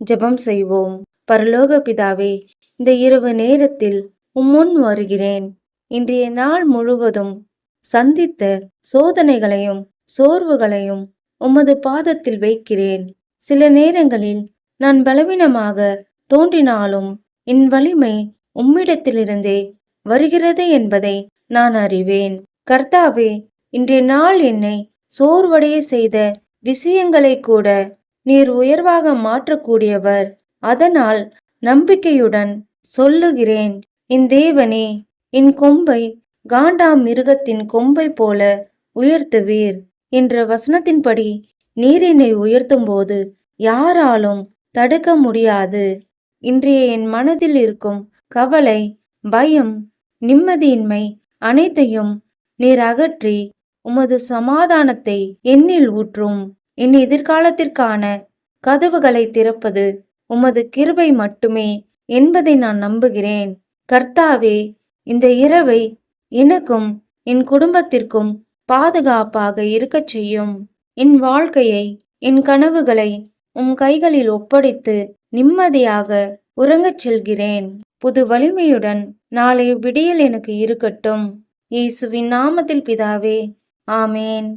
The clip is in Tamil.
ஜெபம் செய்வோம். பரலோக பிதாவே இந்த இரவு நேரத்தில் உம்முன் வருகிறேன். இன்றைய நாள் முழுவதும் சந்தித்த சோதனைகளையும் சோர்வுகளையும் உமது பாதத்தில் வைக்கிறேன். சில நேரங்களில் நான் பலவீனமாக தோன்றினாலும் என் வலிமை உம்மிடத்திலிருந்தே வருகிறது என்பதை நான் அறிவேன். கர்த்தாவே இன்றைய நாள் என்னை சோர்வடைய செய்த விஷயங்களை கூட நீர் உயர்வாக மாற்றக்கூடியவர். அதனால் நம்பிக்கையுடன் சொல்லுகிறேன் என் தேவனே என் கொம்பை காண்டா மிருகத்தின் கொம்பை போல உயர்த்துவீர் என்ற வசனத்தின்படி நீரினை உயர்த்தும் உயர்த்தும்போது யாராலும் தடுக்க முடியாது. இன்றைய என் மனதில் இருக்கும் கவலை பயம் நிம்மதியின்மை அனைத்தையும் நீர் அகற்றி உமது சமாதானத்தை என்னில் ஊற்றும். என் எதிர்காலத்திற்கான கதவுகளை திறப்பது உமது கிருபை மட்டுமே என்பதை நான் நம்புகிறேன். கர்த்தாவே இந்த இரவை எனக்கும் என் குடும்பத்திற்கும் பாதுகாப்பாக இருக்கச் செய்யும். என் வாழ்க்கையை என் கனவுகளை உம் கைகளில் ஒப்படைத்து நிம்மதியாக உறங்கச் செல்கிறேன். புது வலிமையுடன் நாளை விடியல் எனக்கு இருக்கட்டும். இயேசுவின் நாமத்தில் பிதாவே ஆமேன்.